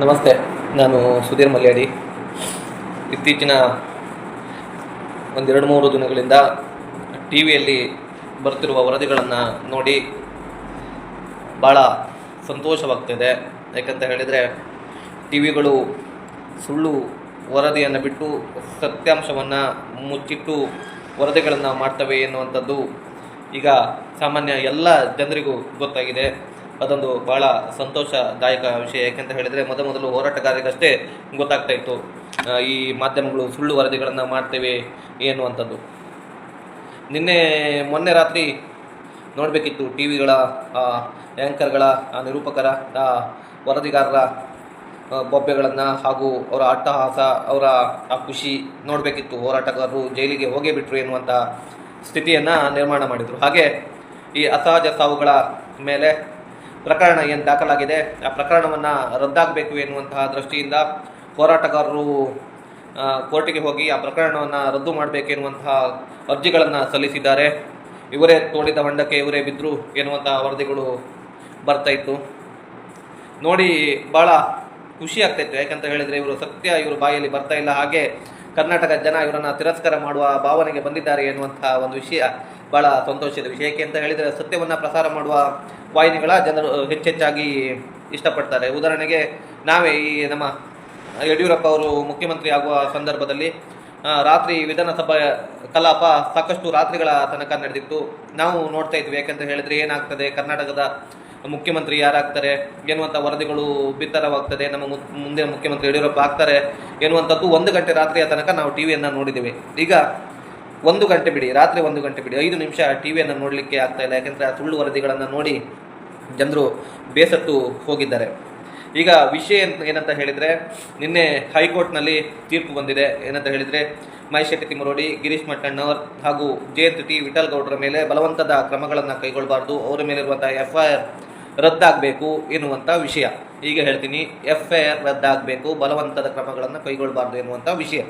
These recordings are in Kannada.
ನಮಸ್ತೆ, ನಾನು ಸುಧೀರ್ ಮಲ್ಯಾಡಿ. ಇತ್ತೀಚಿನ ಒಂದೆರಡು ಮೂರು ದಿನಗಳಿಂದ ಟಿ ವಿಯಲ್ಲಿ ಬರ್ತಿರುವ ವರದಿಗಳನ್ನು ನೋಡಿ ಭಾಳ ಸಂತೋಷವಾಗ್ತಿದೆ. ಯಾಕಂತ ಹೇಳಿದರೆ, ಟಿ ವಿಗಳು ಸುಳ್ಳು ವರದಿಯನ್ನು ಬಿಟ್ಟು ಸತ್ಯಾಂಶವನ್ನು ಮುಚ್ಚಿಟ್ಟು ವರದಿಗಳನ್ನು ಮಾಡ್ತವೆ ಎನ್ನುವಂಥದ್ದು ಈಗ ಸಾಮಾನ್ಯ ಎಲ್ಲ ಜನರಿಗೂ ಗೊತ್ತಾಗಿದೆ. ಅದೊಂದು ಬಹಳ ಸಂತೋಷದಾಯಕ ವಿಷಯ. ಯಾಕೆಂತ ಹೇಳಿದರೆ ಮೊದ ಮೊದಲು ಹೋರಾಟಗಾರರಿಗಷ್ಟೇ ಗೊತ್ತಾಗ್ತಾ ಇತ್ತು ಈ ಮಾಧ್ಯಮಗಳು ಸುಳ್ಳು ವರದಿಗಳನ್ನು ಮಾಡ್ತೇವೆ ಅಂತದ್ದು. ನಿನ್ನೆ ಮೊನ್ನೆ ರಾತ್ರಿ ನೋಡಬೇಕಿತ್ತು ಟಿ ವಿಗಳ ಆ್ಯಂಕರ್ಗಳ ನಿರೂಪಕರ ವರದಿಗಾರರ ಬೊಬ್ಬೆಗಳನ್ನು ಹಾಗೂ ಅವರ ಅಟ್ಟಹಾಸ, ಅವರ, ಆ, ಖುಷಿ ನೋಡಬೇಕಿತ್ತು. ಹೋರಾಟಗಾರರು ಜೈಲಿಗೆ ಹೋಗೇ ಬಿಟ್ಟರು ಎನ್ನುವಂಥ ಸ್ಥಿತಿಯನ್ನು ನಿರ್ಮಾಣ ಮಾಡಿದರು. ಹಾಗೆ ಈ ಅಸಹಜ ಸಾವುಗಳ ಮೇಲೆ ಪ್ರಕರಣ ಏನು ದಾಖಲಾಗಿದೆ? ಆ ಪ್ರಕರಣವನ್ನು ರದ್ದಾಗಬೇಕು ಎನ್ನುವಂತಹ ದೃಷ್ಟಿಯಿಂದ ಹೋರಾಟಗಾರರು ಕೋರ್ಟಿಗೆ ಹೋಗಿ ಆ ಪ್ರಕರಣವನ್ನು ರದ್ದು ಮಾಡಬೇಕೆನ್ನುವಂತಹ ಅರ್ಜಿಗಳನ್ನು ಸಲ್ಲಿಸಿದ್ದಾರೆ. ಇವರೇ ತೋಡಿದ ಹೊಂಡಕ್ಕೆ ಇವರೇ ಬಿದ್ದರು ಎನ್ನುವಂತಹ ವರದಿಗಳು ಬರ್ತಾಯಿತ್ತು ನೋಡಿ ಭಾಳ ಖುಷಿ ಆಗ್ತಾಯಿತ್ತು ಯಾಕಂತ ಹೇಳಿದರೆ ಇವರು ಸತ್ಯ, ಇವರು ಬಾಯಲ್ಲಿ ಬರ್ತಾ ಇಲ್ಲ. ಹಾಗೆ ಕರ್ನಾಟಕ ಜನ ಇವರನ್ನು ತಿರಸ್ಕಾರ ಮಾಡುವ ಭಾವನೆಗೆ ಬಂದಿದ್ದಾರೆ ಎನ್ನುವಂಥ ಒಂದು ವಿಷಯ. ಭಾಳ ಸಂತೋಷದ ವಿಷಯ. ಏಕೆ ಅಂತ ಹೇಳಿದರೆ ಸತ್ಯವನ್ನು ಪ್ರಸಾರ ಮಾಡುವ ವಾಹಿನಿಗಳ ಜನರು ಹೆಚ್ಚೆಚ್ಚಾಗಿ ಇಷ್ಟಪಡ್ತಾರೆ. ಉದಾಹರಣೆಗೆ ನಾವೇ ಈ ನಮ್ಮ ಯಡಿಯೂರಪ್ಪ ಅವರು ಮುಖ್ಯಮಂತ್ರಿ ಆಗುವ ಸಂದರ್ಭದಲ್ಲಿ ರಾತ್ರಿ ವಿಧಾನಸಭಾ ಕಲಾಪ ಸಾಕಷ್ಟು ರಾತ್ರಿಗಳ ತನಕ ನಡೆದಿತ್ತು. ನಾವು ನೋಡ್ತಾ ಇದ್ವಿ. ಯಾಕಂತ ಹೇಳಿದ್ರೆ ಏನಾಗ್ತದೆ? ಕರ್ನಾಟಕದ ಮುಖ್ಯಮಂತ್ರಿ ಯಾರಾಗ್ತಾರೆ? ಎನ್ನುವಂಥ ವರದಿಗಳು ಬಿತ್ತರವಾಗ್ತದೆ. ನಮ್ಮ ಮು- ಮುಂದೆ ಮುಖ್ಯಮಂತ್ರಿ ಯಡಿಯೂರಪ್ಪ ಆಗ್ತಾರೆ ಎನ್ನುವಂಥದ್ದು ಒಂದು ಗಂಟೆ ರಾತ್ರಿಯ ತನಕ ನಾವು ಟಿ ವಿಯನ್ನು ನೋಡಿದ್ದೇವೆ. ಈಗ ಒಂದು ಗಂಟೆ ಬಿಡಿ, ರಾತ್ರಿ ಒಂದು ಗಂಟೆ ಬಿಡಿ. ಐದು ನಿಮಿಷ ಟಿ ವಿಯನ್ನು ನೋಡಲಿಕ್ಕೆ ಆಗ್ತಾ ಇಲ್ಲ, ಯಾಕೆಂದರೆ ಆ ಸುಳ್ಳು ವರದಿಗಳನ್ನು ನೋಡಿ ಜನರು ಬೇಸತ್ತು ಹೋಗಿದ್ದಾರೆ. ಈಗ ವಿಷಯ ಏನಂತ ಹೇಳಿದರೆ, ನಿನ್ನೆ ಹೈಕೋರ್ಟ್ನಲ್ಲಿ ತೀರ್ಪು ಬಂದಿದೆ. ಏನಂತ ಹೇಳಿದರೆ ಮಹೇಶೆಟ್ಟಿ ತಿಮ್ಮರೋಡಿ, ಗಿರೀಶ್ ಮಟ್ಟಣ್ಣವರ್ ಹಾಗೂ ಜಯಂತ್ ಟಿ. ವಿಠಲ್ ಗೌಡರ ಮೇಲೆ ಬಲವಂತದ ಕ್ರಮಗಳನ್ನು ಕೈಗೊಳ್ಳಬಾರ್ದು ಅವರ ಮೇಲಿರುವಂಥ ಎಫ್ ಐ ಆರ್ ರದ್ದಾಗಬೇಕು ಎನ್ನುವಂಥ ವಿಷಯ. ಈಗ ಹೇಳ್ತೀನಿ ಎಫ್ ಐ ಆರ್ ರದ್ದಾಗಬೇಕು, ಬಲವಂತದ ಕ್ರಮಗಳನ್ನು ಕೈಗೊಳ್ಳಬಾರ್ದು ಎನ್ನುವಂಥ ವಿಷಯ.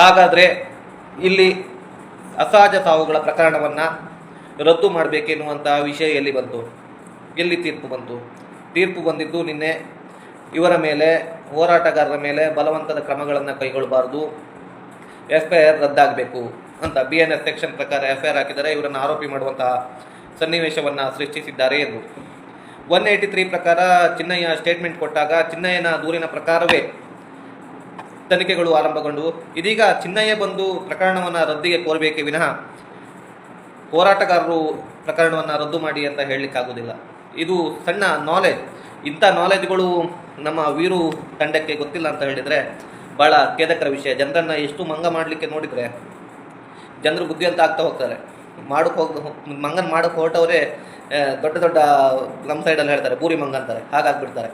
ಹಾಗಾದರೆ ಇಲ್ಲಿ ಅಸಹಜ ಸಾವುಗಳ ಪ್ರಕರಣವನ್ನು ರದ್ದು ಮಾಡಬೇಕೆನ್ನುವಂತಹ ವಿಷಯ ಎಲ್ಲಿ ಬಂತು? ಎಲ್ಲಿ ತೀರ್ಪು ಬಂತು? ತೀರ್ಪು ಬಂದಿದ್ದು ನಿನ್ನೆ ಇವರ ಮೇಲೆ, ಹೋರಾಟಗಾರರ ಮೇಲೆ ಬಲವಂತದ ಕ್ರಮಗಳನ್ನು ಕೈಗೊಳ್ಳಬಾರ್ದು. ಎಫ್ ಐ ಆರ್ ರದ್ದಾಗಬೇಕು ಅಂತ ಬಿ ಎನ್ ಎಸ್ ಸೆಕ್ಷನ್ ಪ್ರಕಾರ ಎಫ್ ಐ ಹಾಕಿದರೆ ಇವರನ್ನು ಆರೋಪಿ ಮಾಡುವಂತಹ ಸನ್ನಿವೇಶವನ್ನು ಸೃಷ್ಟಿಸಿದ್ದಾರೆ ಎಂದು. ಒನ್ ಏಯ್ಟಿ ತ್ರೀ ಪ್ರಕಾರ ಚಿನ್ನಯ್ಯ ಸ್ಟೇಟ್ಮೆಂಟ್ ಕೊಟ್ಟಾಗ ಚಿನ್ನಯ್ಯನ ದೂರಿನ ಪ್ರಕಾರವೇ ತನಿಖೆಗಳು ಆರಂಭಗೊಂಡವು ಇದೀಗ ಚಿನ್ನಯ್ಯ ಬಂದು ಪ್ರಕರಣವನ್ನು ರದ್ದಿಗೆ ಕೋರಬೇಕೇ ವಿನಃ ಹೋರಾಟಗಾರರು ಪ್ರಕರಣವನ್ನು ರದ್ದು ಮಾಡಿ ಅಂತ ಹೇಳಲಿಕ್ಕಾಗೋದಿಲ್ಲ ಇದು ಸಣ್ಣ ನಾಲೆಜ್ ಇಂಥ ನಾಲೆಜ್ಗಳು ನಮ್ಮ ವೀರು ತಂಡಕ್ಕೆ ಗೊತ್ತಿಲ್ಲ ಅಂತ ಹೇಳಿದರೆ ಭಾಳ ಖೇದಕರ ವಿಷಯ. ಜನರನ್ನು ಎಷ್ಟು ಮಂಗ ಮಾಡಲಿಕ್ಕೆ ನೋಡಿದರೆ ಜನರು ಬುದ್ಧಿ ಅಂತ ಆಗ್ತಾ ಹೋಗ್ತಾರೆ. ಮಾಡಕ್ಕೆ ಹೋಗಿ, ಮಂಗನ ಮಾಡಕ್ಕೆ ಹೊರಟವರೇ ದೊಡ್ಡ ದೊಡ್ಡ, ನಮ್ಮ ಸೈಡಲ್ಲಿ ಹೇಳ್ತಾರೆ ಪೂರಿ ಮಂಗ ಅಂತಾರೆ. ಹಾಗಾಗ್ಬಿಡ್ತಾರೆ.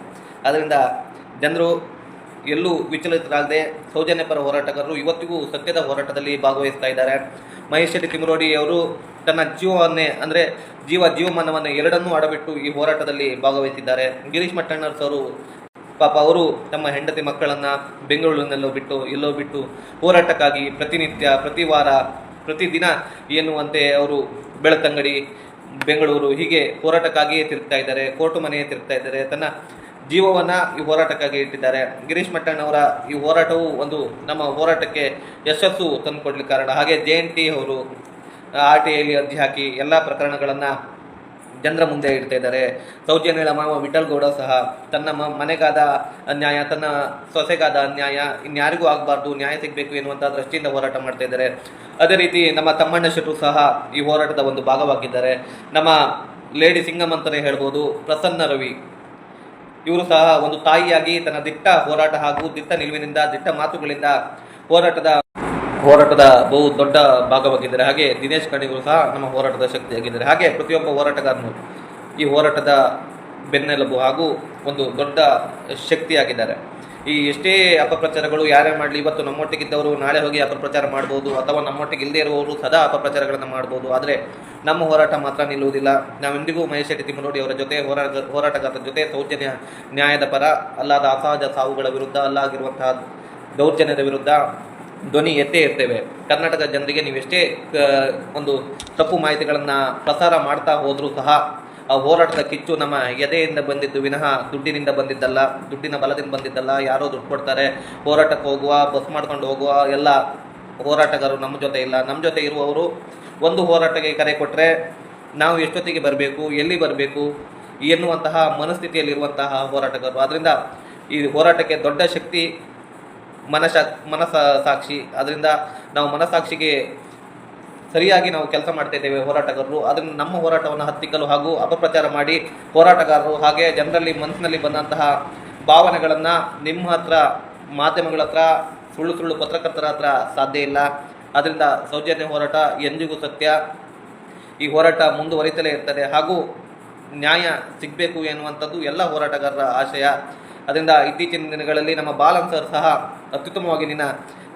ಅದರಿಂದ ಜನರು ಎಲ್ಲೂ ವಿಚಲಿತರಾಗದೆ ಸೌಜನ್ಯಪರ ಹೋರಾಟಗಾರರು ಇವತ್ತಿಗೂ ಸತ್ಯದ ಹೋರಾಟದಲ್ಲಿ ಭಾಗವಹಿಸ್ತಾ ಇದ್ದಾರೆ. ಮಹೇಶ್ ಶೆಟ್ಟಿ ತಿಮ್ಮರೋಡಿ ಅವರು ತನ್ನ ಜೀವವನ್ನೇ, ಅಂದರೆ ಜೀವ ಜೀವಮಾನವನ್ನು ಎರಡನ್ನೂ ಅಡಬಿಟ್ಟು ಈ ಹೋರಾಟದಲ್ಲಿ ಭಾಗವಹಿಸಿದ್ದಾರೆ. ಗಿರೀಶ್ ಮಟ್ಟಣ್ಣರ್ ಅವರು ಪಾಪ ಅವರು ತಮ್ಮ ಹೆಂಡತಿ ಮಕ್ಕಳನ್ನು ಬೆಂಗಳೂರಿನಲ್ಲೋ ಬಿಟ್ಟು, ಎಲ್ಲೋ ಬಿಟ್ಟು ಹೋರಾಟಕ್ಕಾಗಿ ಪ್ರತಿನಿತ್ಯ ಪ್ರತಿ ವಾರ ಪ್ರತಿದಿನ ಎನ್ನುವಂತೆ ಅವರು ಬೆಳತಂಗಡಿ ಬೆಂಗಳೂರು ಹೀಗೆ ಹೋರಾಟಕ್ಕಾಗಿಯೇ ತಿರುಗ್ತಾ ಇದ್ದಾರೆ, ಕೋರ್ಟು ಮನೆಯೇ ತಿರುಗ್ತಾ ಇದ್ದಾರೆ. ತನ್ನ ಜೀವವನ್ನು ಈ ಹೋರಾಟಕ್ಕಾಗಿ ಇಟ್ಟಿದ್ದಾರೆ. ಗಿರೀಶ್ ಮಟ್ಟಣ್ಣವರ ಈ ಹೋರಾಟವು ಒಂದು ನಮ್ಮ ಹೋರಾಟಕ್ಕೆ ಯಶಸ್ಸು ತಂದುಕೊಡ್ಲಿಕ್ಕೆ ಕಾರಣ. ಹಾಗೆ ಜೆ ಎನ್ ಟಿ ಅವರು ಆರ್ ಟಿ ಐಲಿ ಅರ್ಜಿ ಹಾಕಿ ಎಲ್ಲ ಪ್ರಕರಣಗಳನ್ನು ಜನರ ಮುಂದೆ ಇಡ್ತಾ ಇದ್ದಾರೆ. ಸೌಜನ್ಯಳ ಮಾವ ವಿಠಲ್ ಗೌಡ ಸಹ ತನ್ನ ಮ, ಮನೆಗಾದ ಅನ್ಯಾಯ, ತನ್ನ ಸೊಸೆಗಾದ ಅನ್ಯಾಯ ಇನ್ಯಾರಿಗೂ ಆಗಬಾರ್ದು, ನ್ಯಾಯ ಸಿಗಬೇಕು ಎನ್ನುವಂಥ ದೃಷ್ಟಿಯಿಂದ ಹೋರಾಟ ಮಾಡ್ತಾ ಇದ್ದಾರೆ. ಅದೇ ರೀತಿ ನಮ್ಮ ತಮ್ಮಣ್ಣ ಶೆಟ್ಟರು ಸಹ ಈ ಹೋರಾಟದ ಒಂದು ಭಾಗವಾಗಿದ್ದಾರೆ. ನಮ್ಮ ಲೇಡಿ ಸಿಂಗಮ್ ಅಂತಲೇ ಹೇಳ್ಬೋದು, ಪ್ರಸನ್ನ ರವಿ. ಇವರು ಸಹ ಒಂದು ತಾಯಿಯಾಗಿ ತನ್ನ ದಿಟ್ಟ ಹೋರಾಟ ಹಾಗೂ ದಿಟ್ಟ ನಿಲುವಿನಿಂದ, ದಿಟ್ಟ ಮಾತುಗಳಿಂದ ಹೋರಾಟದ ಹೋರಾಟದ ಬಹು ದೊಡ್ಡ ಭಾಗವಾಗಿದ್ದಾರೆ. ಹಾಗೆ ದಿನೇಶ್ ಕಣಿಗಳು ಸಹ ನಮ್ಮ ಹೋರಾಟದ ಶಕ್ತಿಯಾಗಿದ್ದಾರೆ. ಹಾಗೆ ಪ್ರತಿಯೊಬ್ಬ ಹೋರಾಟಗಾರನು ಈ ಹೋರಾಟದ ಬೆನ್ನೆಲುಬು ಹಾಗೂ ಒಂದು ದೊಡ್ಡ ಶಕ್ತಿಯಾಗಿದ್ದಾರೆ. ಈ ಎಷ್ಟೇ ಅಪಪ್ರಚಾರಗಳು ಯಾರೇ ಮಾಡಲಿ, ಇವತ್ತು ನಮ್ಮೊಟ್ಟಿಗಿದ್ದವರು ನಾಳೆ ಹೋಗಿ ಅಪಪ್ರಚಾರ ಮಾಡ್ಬೋದು, ಅಥವಾ ನಮ್ಮೊಟ್ಟಿಗೆ ಇಲ್ಲದೇ ಇರುವವರು ಸದಾ ಅಪಪ್ರಚಾರಗಳನ್ನು ಮಾಡ್ಬೋದು. ಆದರೆ ನಮ್ಮ ಹೋರಾಟ ಮಾತ್ರ ನಿಲ್ಲುವುದಿಲ್ಲ. ನಾವೆಂದಿಗೂ ಮಹೇಶ್ ಶೆಟ್ಟಿ ತಿಮ್ಮನೋಡಿ ಅವರ ಜೊತೆ ಹೋರಾಟ, ಹೋರಾಟಗಾರರ ಜೊತೆ ಸೌಜನ್ಯ, ನ್ಯಾಯದ ಪರ, ಅಲ್ಲಾದ ಅಸಹಜ ಸಾವುಗಳ ವಿರುದ್ಧ ಅಲ್ಲಾಗಿರುವಂತಹ ದೌರ್ಜನ್ಯದ ವಿರುದ್ಧ ಧ್ವನಿ ಎತ್ತೇ ಇರ್ತೇವೆ. ಕರ್ನಾಟಕದ ಜನರಿಗೆ ನೀವೆಷ್ಟೇ ಒಂದು ತಪ್ಪು ಮಾಹಿತಿಗಳನ್ನು ಪ್ರಸಾರ ಮಾಡ್ತಾ ಹೋದರೂ ಸಹ ಆ ಹೋರಾಟದ ಕಿಚ್ಚು ನಮ್ಮ ಎದೆಯಿಂದ ಬಂದಿದ್ದು, ವಿನಃ ದುಡ್ಡಿನಿಂದ ಬಂದಿದ್ದಲ್ಲ, ದುಡ್ಡಿನ ಬಲದಿಂದ ಬಂದಿದ್ದಲ್ಲ, ಯಾರೋ ದುಡ್ಡು ಕೊಡ್ತಾರೆ, ಹೋರಾಟಕ್ಕೆ ಹೋಗುವ, ಬಸ್ ಮಾಡ್ಕೊಂಡು ಹೋಗುವ ಎಲ್ಲ ಹೋರಾಟಗಾರರು ನಮ್ಮ ಜೊತೆ ಇಲ್ಲ. ನಮ್ಮ ಜೊತೆ ಇರುವವರು ಒಂದು ಹೋರಾಟಕ್ಕೆ ಕರೆ ಕೊಟ್ಟರೆ ನಾವು ಎಷ್ಟೊತ್ತಿಗೆ ಬರಬೇಕು, ಎಲ್ಲಿ ಬರಬೇಕು ಎನ್ನುವಂತಹ ಮನಸ್ಥಿತಿಯಲ್ಲಿರುವಂತಹ ಹೋರಾಟಗಾರರು. ಆದ್ದರಿಂದ ಈ ಹೋರಾಟಕ್ಕೆ ದೊಡ್ಡ ಶಕ್ತಿ ಮನಶಾ ಸಾಕ್ಷಿ. ಅದರಿಂದ ನಾವು ಮನಸ್ಸಾಕ್ಷಿಗೆ ಸರಿಯಾಗಿ ನಾವು ಕೆಲಸ ಮಾಡ್ತಾ ಇದ್ದೇವೆ ಹೋರಾಟಗಾರರು. ಅದನ್ನು ನಮ್ಮ ಹೋರಾಟವನ್ನು ಹತ್ತಿಕ್ಕಲು ಹಾಗೂ ಅಪಪ್ರಚಾರ ಮಾಡಿ ಹೋರಾಟಗಾರರು ಹಾಗೆ ಜನರಲ್ಲಿ ಮನಸ್ಸಿನಲ್ಲಿ ಬಂದಂತಹ ಭಾವನೆಗಳನ್ನು ನಿಮ್ಮ ಹತ್ರ, ಮಾಧ್ಯಮಗಳ ಹತ್ರ, ಸುಳ್ಳು ಸುಳ್ಳು ಪತ್ರಕರ್ತರ ಹತ್ರ ಸಾಧ್ಯ ಇಲ್ಲ. ಅದರಿಂದ ಸೌಜನ್ಯ ಹೋರಾಟ ಎಂದಿಗೂ ಸತ್ಯ. ಈ ಹೋರಾಟ ಮುಂದುವರಿತಲೇ ಇರ್ತದೆ ಹಾಗೂ ನ್ಯಾಯ ಸಿಗಬೇಕು ಎನ್ನುವಂಥದ್ದು ಎಲ್ಲ ಹೋರಾಟಗಾರರ ಆಶಯ. ಅದರಿಂದ ಇತ್ತೀಚಿನ ದಿನಗಳಲ್ಲಿ ನಮ್ಮ ಬಾಲನ್ ಸರ್ ಸಹ ಅತ್ಯುತ್ತಮವಾಗಿ ನಿನ್ನ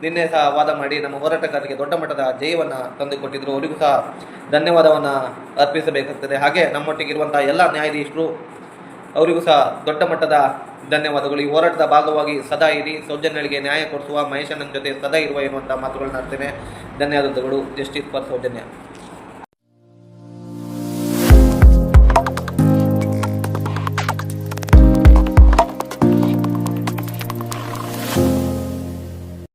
ನಿನ್ನೆ ಸಹ ವಾದ ಮಾಡಿ ನಮ್ಮ ಹೋರಾಟಗಾರರಿಗೆ ದೊಡ್ಡ ಮಟ್ಟದ ಜಯವನ್ನು ತಂದುಕೊಟ್ಟಿದ್ದರು ಅವರಿಗೂ ಸಹ ಧನ್ಯವಾದವನ್ನು ಅರ್ಪಿಸಬೇಕಾಗ್ತದೆ. ಹಾಗೆ ನಮ್ಮೊಟ್ಟಿಗೆ ಇರುವಂಥ ಎಲ್ಲ ನ್ಯಾಯಾಧೀಶರು, ಅವರಿಗೂ ಸಹ ದೊಡ್ಡ ಮಟ್ಟದ ಧನ್ಯವಾದಗಳು. ಈ ಹೋರಾಟದ ಭಾಗವಾಗಿ ಸದಾ ಇರಿ. ಸೌಜನ್ಯಗಳಿಗೆ ನ್ಯಾಯ ಕೊಡಿಸುವ ಮಹೇಶನ ಜೊತೆ ಸದಾ ಇರುವ ಎನ್ನುವಂಥ ಮಾತುಗಳನ್ನ ಆಡ್ತೇನೆ. ಧನ್ಯವಾದಗಳು. Justice for Soujanya.